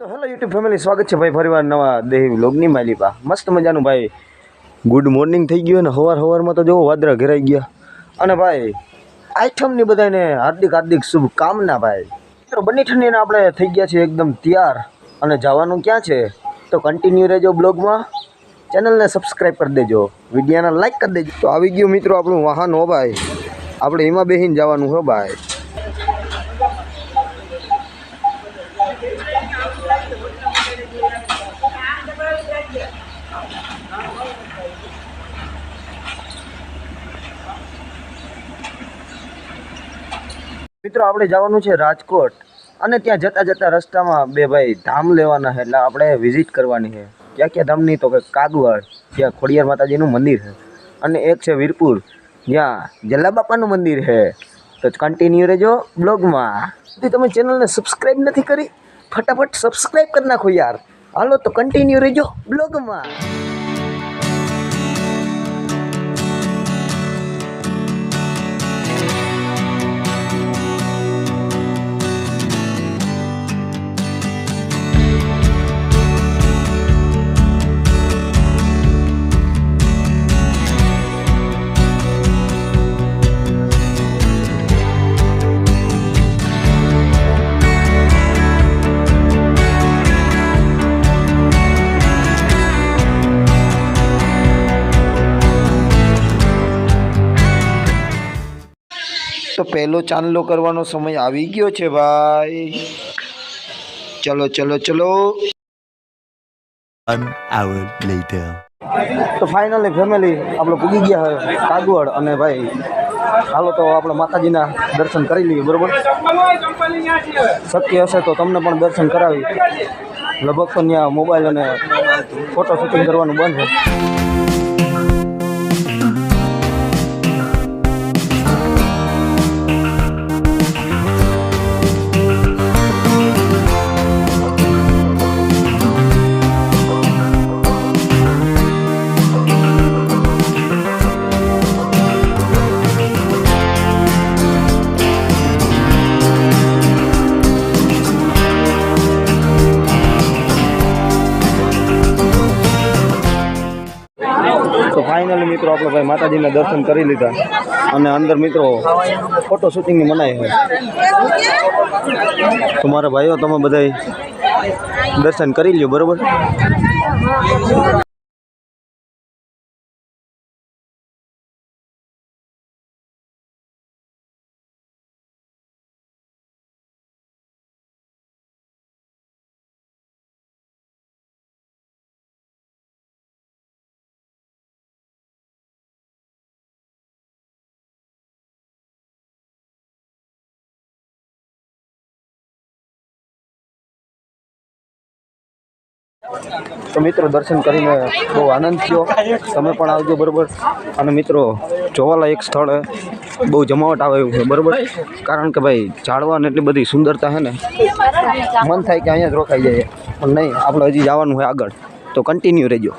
તો hello YouTube family સ્વાગત છે ભાઈ ફરીવાર નવા દેહી વ્લોગની માલિપા. મસ્ત મજાનું ભાઈ. ગુડ મોર્નિંગ થઈ ગયું ને હવાર હવારમાં તો જોવો વાદળા ઘેરાઈ ગયા. અને ભાઈ આઈટમની બધાને હાર્દિક હાર્દિક શુભકામના ભાઈ. મિત્રો, બંને ઠંડીને આપણે થઈ ગયા છીએ એકદમ તૈયાર. અને જવાનું ક્યાં છે? તો કન્ટિન્યુ રહેજો બ્લોગમાં ચેનલને સબસ્ક્રાઈબ કરી દેજો. વિડીયોને લાઈક કરી દેજો. તો આવી ગયું મિત્રો આપણું વાહન હો ભાઈ. આપણે એમાં બેસીને જવાનું હો ભાઈ. મિત્રો, આપણે જવાનું છે રાજકોટ. અને ત્યાં જતાં જતાં રસ્તામાં બે ભાઈ ધામ લેવાના છે, એટલે આપણે વિઝિટ કરવાની છે. ક્યાં ક્યાં ધામની તો કે કાગવડ, જ્યાં ખોડિયાર માતાજીનું મંદિર છે. અને એક છે વીરપુર, જ્યાં જલાબાપાનું મંદિર છે. તો કન્ટિન્યુ રહેજો બ્લોગમાં যদি તમે ચેનલને સબસ્ક્રાઈબ નથી કરી? ફટાફટ સબસ્ક્રાઈબ કરી નાખો યાર. હાલો તો કન્ટિન્યુ રહેજો બ્લોગમાં તો પહેલો ચાંદલો કરવાનો સમય આવી ગયો છે ભાઈ. ચલો ચલો ચલો. તો ફાઇનલી ફેમિલી આપણે પૂગી ગયા હવે કાગવડ અને ભાઈ હાલો તો આપણે માતાજીના દર્શન કરી લઈએ બરોબર? શક્ય હશે તો તમને પણ દર્શન કરાવી. લગભગ તો ત્યાં મોબાઈલ અને ફોટો શૂટિંગ કરવાનું બંધ છે. ફાઇનલી મિત્રો, આપણે ભાઈ માતાજીના દર્શન કરી લીધા. અને અંદર મિત્રો ફોટો શૂટિંગની મનાઈ તો મારા ભાઈઓ, તમે બધા દર્શન કરી લ્યો, બરોબર? તો મિત્રો, દર્શન કરીને બહુ આનંદ થયો. તમે પણ આવજો, બરાબર? અને મિત્રો, જોવાલાયક સ્થળ, બહુ જમાવટ આવે એવું છે, બરાબર? કારણ કે ભાઈ ઝાડવા ને એટલી બધી સુંદરતા છે ને, મન થાય કે અહીંયા જ રોકાઈ જાય. પણ નહીં, આપણે હજી જવાનું હોય આગળ. તો કન્ટિન્યુ રહેજો.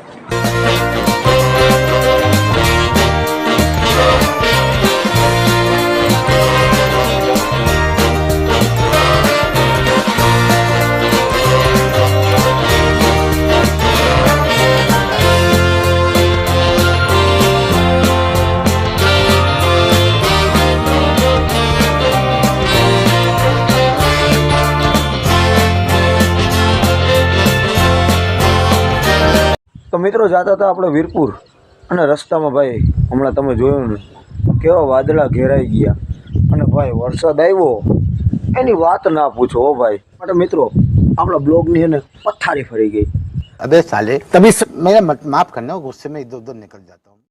તો મિત્રો જતા હતા આપણે વીરપુર. અને રસ્તામાં ભાઈ હમણાં તમે જોયું ને કેવા વાદળા ઘેરાઈ ગયા. અને ભાઈ વરસાદ આવ્યો. એની વાત ના પૂછો હો ભાઈ. માટે મિત્રો આપણા બ્લોગની એને પથારી ફરી ગઈ. અબે સાલે તમે મેં માફ કરને ગુસ્સે મેં ઇધર ઉધર નીકળ જાતા હું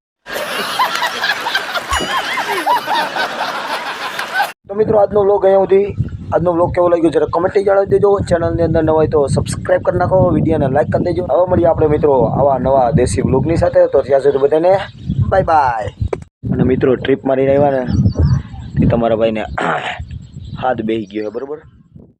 તો મિત્રો આજનો બ્લોગ અહીંયા સુધી આજનો બ્લોગ કેવો લાગ્યો જરા કમેન્ટ જણાવી દેજો. ચેનલની અંદર નવા હોય તો સબસ્ક્રાઈબ કરી નાખો. વિડીયોને લાઈક કરી દેજો. હવે મળીએ આપણે મિત્રો આવા નવા દેશી બ્લોગની સાથે. તો ત્યાં સુધી બધાને બાય બાય અને મિત્રો ટ્રીપ મારીને આવ્યા ને તમારા ભાઈને હાથ બે ગયો બરોબર?